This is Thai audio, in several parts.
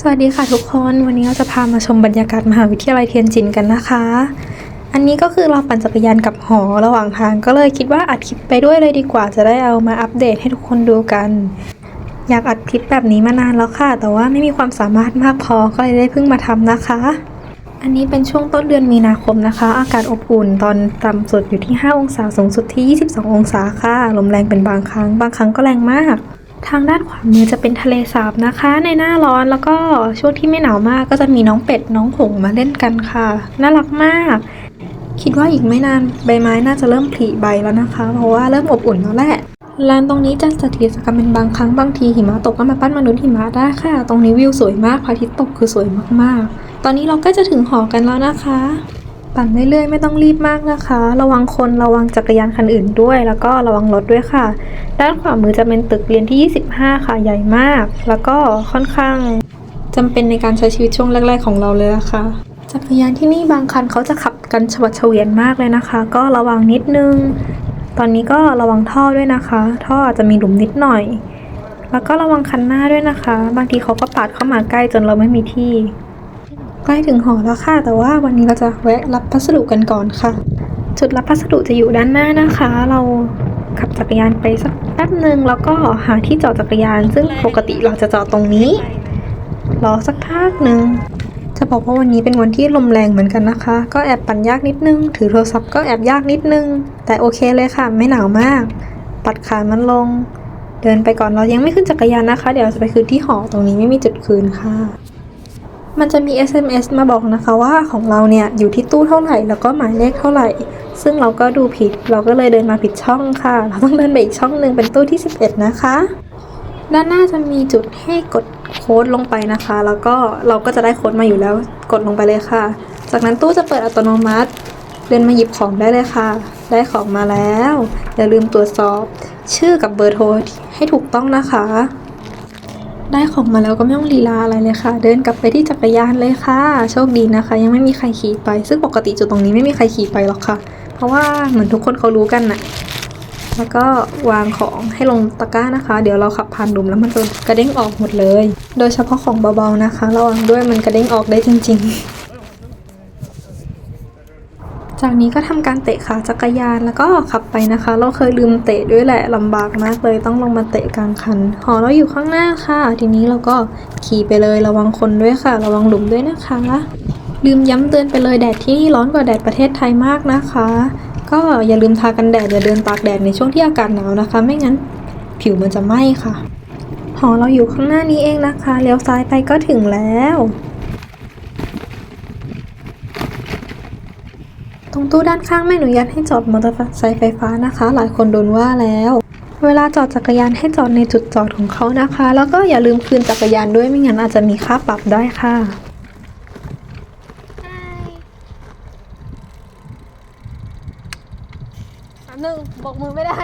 สวัสดีค่ะทุกคนวันนี้เราจะพามาชมบรรยากาศมหาวิทยาลัยเทียนจินกันนะคะ อันนี้ก็คือเราปั่นจักรยานกับหอระหว่างทางก็เลยคิดว่าอัดคลิปไปด้วยเลยดีกว่าจะได้เอามาอัปเดตให้ทุกคนดูกัน อยากอัดคลิปแบบนี้มานานแล้วค่ะ แต่ว่าไม่มีความสามารถมากพอก็เลยได้เพิ่งมาทำนะคะ อันนี้เป็นช่วงต้นเดือนมีนาคมนะคะ อากาศอบอุ่นตอนต่ำสุดอยู่ที่ 5 องศาสูงสุดที่ 22 องศาค่ะลมแรงเป็นบางครั้ง บางครั้งก็แรงมาก ทางด้านขวามือจะเป็นทะเลสาบนะคะ ในหน้าร้อนแล้วก็ช่วงที่ไม่หนาวมากก็จะมีน้องเป็ดน้องหงส์มาเล่นกันค่ะ น่ารักมาก คิดว่าอีกไม่นานใบไม้น่าจะเริ่มผลิใบแล้วนะคะ เพราะว่าเริ่มอบอุ่นแล้วแหละลานตรงนี้จะจัดกิจกรรมเป็นบางครั้งบางทีหิมะตกก็มาปั้นมนุษย์หิมะได้ค่ะ ตรงนี้วิวสวยมากพระอาทิตย์ตกคือสวยมากๆ ตอนนี้เราก็จะถึงหอกันแล้วนะคะ ปั่นเรื่อยๆ ไม่ต้องรีบมากนะคะ ระวังคนระวังจักรยานคันอื่นด้วย แล้วก็ระวังรถด้วยค่ะ ด้านขวามือจะเป็นตึกเรียนที่ 25 ค่ะใหญ่มาก แล้วก็ค่อนข้างจำเป็นในการใช้ชีวิตช่วงแรก ๆ ของเราเลยละค่ะจักรยานที่นี่บางคันเขาจะขับกันชวัดเฉวียนมากเลยนะคะ ก็ระวังนิดนึง ตอนนี้ก็ระวังท่อด้วยนะคะ ท่ออาจจะมีหลุมนิดหน่อย แล้วก็ระวังคันหน้าด้วยนะคะ บางทีเขาก็ปาดเข้ามาใกล้จนเราไม่มีที่ ใกล้ถึงหอแล้วค่ะ แต่ว่าวันนี้เราจะแวะรับพัสดุกันก่อนค่ะ จุดรับพัสดุจะอยู่ด้านหน้านะคะ เราขับจักรยานไปสักแป๊บหนึ่งแล้วก็หาที่จอดจักรยาน ซึ่งปกติเราจะจอดตรงนี้ รอสักพักหนึ่งจะบอกว่าวันนี้เป็นวันที่ลมแรงเหมือนกันนะคะ ก็แอบปั่นยากนิดนึง ถือโทรศัพท์ก็แอบยากนิดนึง แต่โอเคเลยค่ะ ไม่หนาวมาก ปัดขามันลง เดินไปก่อนเรายังไม่ขึ้นจักรยานนะคะ เดี๋ยวจะไปคืนที่หอตรงนี้ไม่มีจุดคืนค่ะ มันจะมี SMS มาบอกนะคะว่าของเราเนี่ยอยู่ที่ตู้เท่าไหร่แล้วก็หมายเลขเท่าไหร่ ซึ่งเราก็ดูผิด เราก็เลยเดินมาผิดช่องค่ะ เราต้องเดินไปอีกช่องหนึ่งเป็นตู้ที่ 11 นะคะ ด้านหน้าจะมีจุดให้กดโค้ดลงไปนะคะ แล้วก็เราก็จะได้โค้ดมาอยู่แล้วกดลงไปเลยค่ะ จากนั้นตู้จะเปิดอัตโนมัติ เดินมาหยิบของได้เลยค่ะ ได้ของมาแล้วอย่าลืมตรวจสอบชื่อกับเบอร์โทรให้ถูกต้องนะคะ ได้ของมาแล้วก็ไม่ต้องลีลาอะไรเลยค่ะ เดินกลับไปที่จักรยานเลยค่ะ โชคดีนะคะ ยังไม่มีใครขี่ไป ซึ่งปกติจุดตรงนี้ไม่มีใครขี่ไปหรอกค่ะ เพราะว่าเหมือนทุกคนเขารู้กันน่ะแล้วก็วางของให้ลงตะกร้านะคะ เดี๋ยวเราขับผ่านดุมแล้วมันจะกระเด้งออกหมดเลย โดยเฉพาะของเบาๆนะคะ ระวังด้วยมันกระเด้งออกได้จริง ๆ จากนี้ก็ทำการเตะขาจักรยานแล้วก็ขับไปนะคะ เราเคยลืมเตะด้วยแหละลำบากมากเลยต้องลงมาเตะกลางคัน หอเราอยู่ข้างหน้าค่ะ ทีนี้เราก็ขี่ไปเลยระวังคนด้วยค่ะ ระวังหลุมด้วยนะคะ ลืมย้ำเตือนไปเลยแดดที่นี่ร้อนกว่าแดดประเทศไทยมากนะคะ ก็อย่าลืมทากันแดดอย่าเดินตากแดดในช่วงที่อากาศหนาวนะคะ ไม่งั้นผิวมันจะไหม้ค่ะ หอเราอยู่ข้างหน้านี้เองนะคะเลี้ยวซ้ายไปก็ถึงแล้ว ตรงตู้ด้านข้างไม่อนุญาตให้จอดมอเตอร์ไซค์ไฟฟ้านะคะ หลายคนโดนว่าแล้ว เวลาจอดจักรยานให้จอดในจุดจอดของเขานะคะ แล้วก็อย่าลืมคืนจักรยานด้วยไม่งั้นอาจจะมีค่าปรับได้ค่ะหนึ่งบอกมือไม่ได้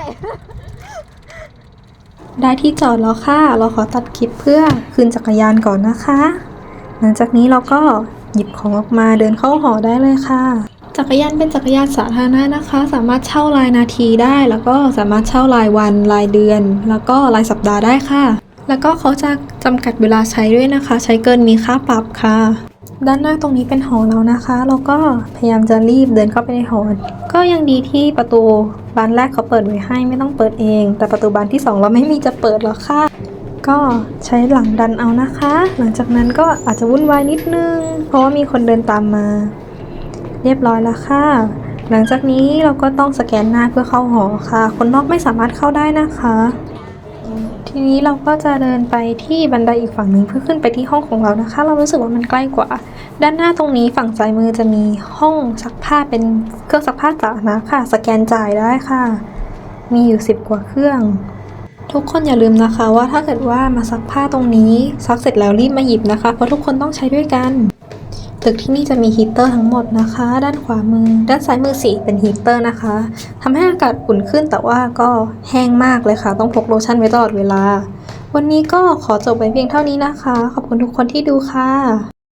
ได้ที่จอดแล้วค่ะ เราขอตัดคลิปเพื่อคืนจักรยานก่อนนะคะ หลังจากนี้เราก็หยิบของออกมาเดินเข้าหอได้เลยค่ะ จักรยานเป็นจักรยานสาธารณะนะคะ สามารถเช่ารายนาทีได้ แล้วก็สามารถเช่ารายวันรายเดือน แล้วก็รายสัปดาห์ได้ค่ะ แล้วก็เขาจะจำกัดเวลาใช้ด้วยนะคะ ใช้เกินมีค่าปรับค่ะ ด้านหน้าตรงนี้เป็นหอเรานะคะ เราก็พยายามจะรีบเดินเข้าไปในหอก็ยังดีที่ประตูบานแรกเขาเปิดไว้ให้ไม่ต้องเปิดเอง แต่ประตูบานที่สองเราไม่มีจะเปิดหรอกค่ะก็ใช้หลังดันเอานะคะ หลังจากนั้นก็อาจจะวุ่นวายนิดนึง เพราะว่ามีคนเดินตามมา เรียบร้อยแล้วค่ะ หลังจากนี้เราก็ต้องสแกนหน้าเพื่อเข้าหอค่ะ คนนอกไม่สามารถเข้าได้นะคะ ทีนี้เราก็จะเดินไปที่บันไดอีกฝั่งหนึ่งเพื่อขึ้นไปที่ห้องของเรานะคะ เรารู้สึกว่ามันใกล้กว่า ด้านหน้าตรงนี้ฝั่งซ้ายมือจะมีห้องซักผ้าเป็นเครื่องซักผ้าสาธารณะค่ะ สแกนจ่ายได้ค่ะ มีอยู่สิบกว่าเครื่องทุกคนอย่าลืมนะคะว่าถ้าเกิดว่ามาซักผ้าตรงนี้ซักเสร็จแล้วรีบมาหยิบนะคะ เพราะทุกคนต้องใช้ด้วยกัน ตึกที่นี่จะมีฮีเตอร์ทั้งหมดนะคะ ด้านขวามือ ด้านซ้ายมือสีเป็นฮีเตอร์นะคะทำให้อากาศอุ่นขึ้นแต่ว่าก็แห้งมากเลยค่ะ ต้องพกโลชั่นไว้ตลอดเวลา วันนี้ก็ขอจบไปเพียงเท่านี้นะคะ ขอบคุณทุกคนที่ดูค่ะ